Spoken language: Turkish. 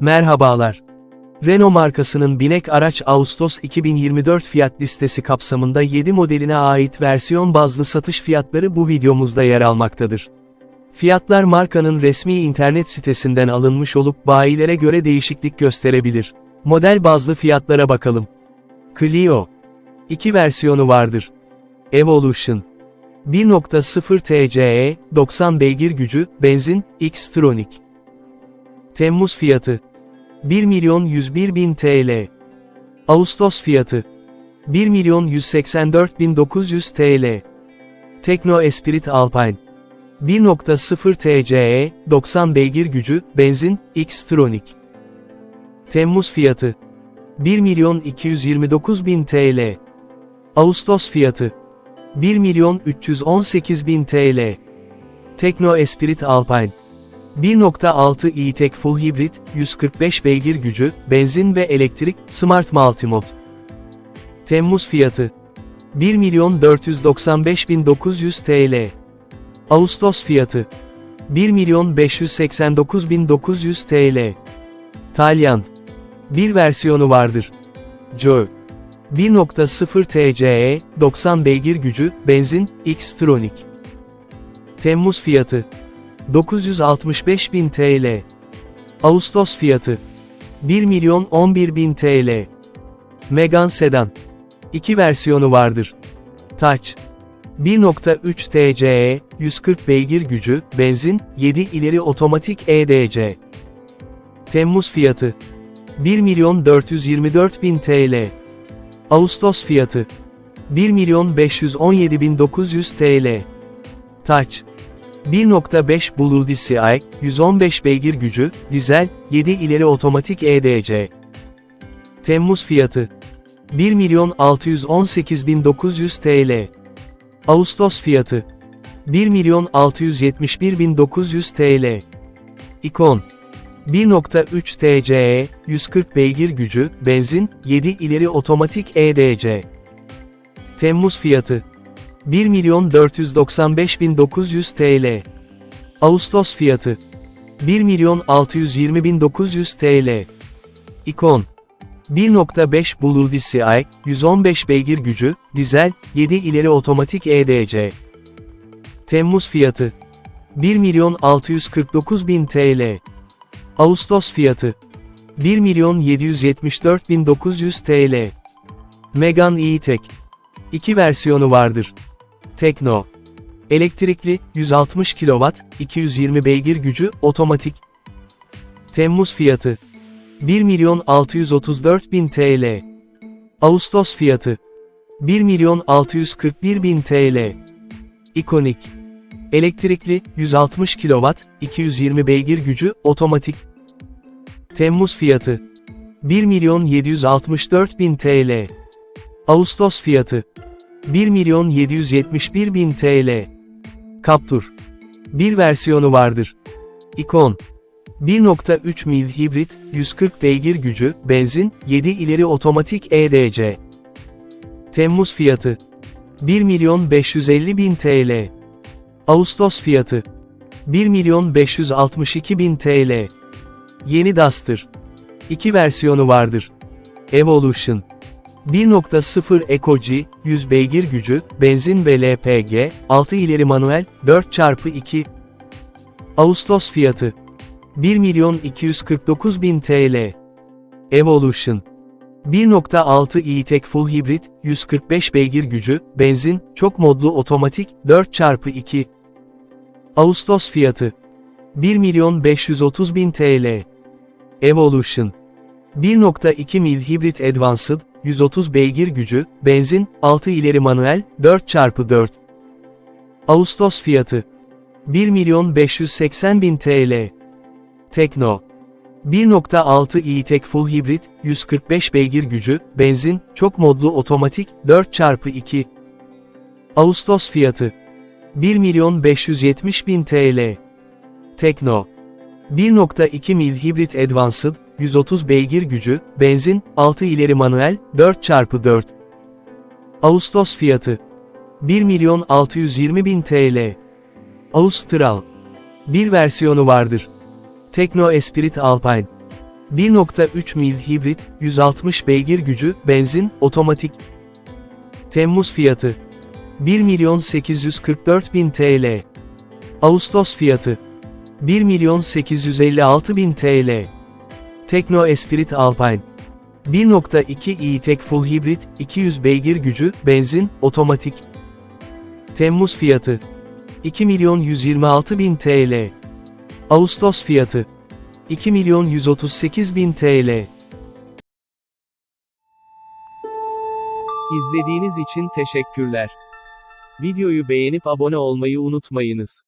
Merhabalar. Renault markasının binek araç Ağustos 2024 fiyat listesi kapsamında 7 modeline ait versiyon bazlı satış fiyatları bu videomuzda yer almaktadır. Fiyatlar markanın resmi internet sitesinden alınmış olup bayilere göre değişiklik gösterebilir. Model bazlı fiyatlara bakalım. Clio. 2 versiyonu vardır. Evolution. 1.0 TCE, 90 beygir gücü, benzin, X-Tronic. Temmuz fiyatı. 1 milyon 101 bin TL. Ağustos fiyatı. 1 milyon 184 bin 900 TL. Tekno Esprit Alpine. 1.0 TCE, 90 beygir gücü, benzin, X-Tronic. Temmuz fiyatı. 1 milyon 229 bin TL. Ağustos fiyatı. 1 milyon 318 bin TL. Tekno Esprit Alpine. 1.6 e-Tech Full Hybrid, 145 beygir gücü, benzin ve elektrik, Smart Multimod. Temmuz fiyatı. 1 milyon 495 bin 900 TL. Ağustos fiyatı. 1 milyon 589 bin 900 TL. Talyan. Bir versiyonu vardır. Joe. 1.0 TCE, 90 beygir gücü, benzin, X-Tronic. Temmuz fiyatı. 965 bin TL. Ağustos fiyatı. 1 milyon 11 bin TL. Megane Sedan. İki versiyonu vardır. Touch. 1.3 TCE, 140 beygir gücü, benzin, 7 ileri otomatik EDC. Temmuz fiyatı. 1 milyon 424 bin TL. Ağustos fiyatı. 1 milyon 517 bin 900 TL. Touch. 1.5 Blue DCI, 115 beygir gücü, dizel, 7 ileri otomatik EDC. Temmuz fiyatı. 1 milyon 618 bin 900 TL. Ağustos fiyatı. 1 milyon 671 bin 900 TL. İkon. 1.3 TCE, 140 beygir gücü, benzin, 7 ileri otomatik EDC. Temmuz fiyatı. 1 milyon 495 bin 900 TL. Ağustos fiyatı. 1 milyon 620 bin 900 TL. İkon. 1.5 Blue DCI, 115 beygir gücü, dizel, 7 ileri otomatik EDC. Temmuz fiyatı. 1 milyon 649 bin TL. Ağustos fiyatı. 1 milyon 774 bin 900 TL. Megane E-Tech. İki versiyonu vardır. Tekno. Elektrikli, 160 kW, 220 beygir gücü, otomatik. Temmuz fiyatı. 1 milyon 634 bin TL. Ağustos fiyatı. 1 milyon 641 bin TL. İkonik. Elektrikli, 160 kW, 220 beygir gücü, otomatik. Temmuz fiyatı. 1 milyon 764 bin TL. Ağustos fiyatı. 1 milyon 771 bin TL. Captur. Bir versiyonu vardır. İkon. 1.3 mil hibrit, 140 beygir gücü, benzin, 7 ileri otomatik EDC. Temmuz fiyatı. 1 milyon 550 bin TL. Ağustos fiyatı. 1 milyon 562 bin TL. Yeni Duster. İki versiyonu vardır. Evolution. 1.0 Eco-G, 100 beygir gücü, benzin ve LPG, 6 ileri manuel, 4x2. Ağustos fiyatı. 1 milyon 249 bin TL. Evolution. 1.6 e-Tech Full Hybrid, 145 beygir gücü, benzin, çok modlu otomatik, 4x2. Ağustos fiyatı. 1 milyon 530 bin TL. Evolution. 1.2 mil hibrit Advanced, 130 beygir gücü, benzin, 6 ileri manuel, 4x4. Ağustos fiyatı. 1 milyon 580 bin TL. Tekno. 1.6 e-Tech Full Hybrid, 145 beygir gücü, benzin, çok modlu otomatik, 4x2. Ağustos fiyatı. 1 milyon 570 bin TL. Tekno. 1.2 mil hibrit Advanced, 130 beygir gücü, benzin, 6 ileri manuel, 4x4. Ağustos fiyatı. 1 milyon 620 bin TL. Austral. Bir versiyonu vardır. Tekno Esprit Alpine. 1.3 mil hibrit, 160 beygir gücü, benzin, otomatik. Temmuz fiyatı 1 milyon 844 bin TL. Ağustos fiyatı 1 milyon 856 bin TL. Tekno Esprit Alpine 1.2 e-Tech Full Hibrit, 200 beygir gücü, benzin, otomatik. Temmuz fiyatı 2 milyon 126 bin TL. Ağustos fiyatı 2 milyon 138 bin TL. İzlediğiniz için teşekkürler. Videoyu beğenip abone olmayı unutmayınız.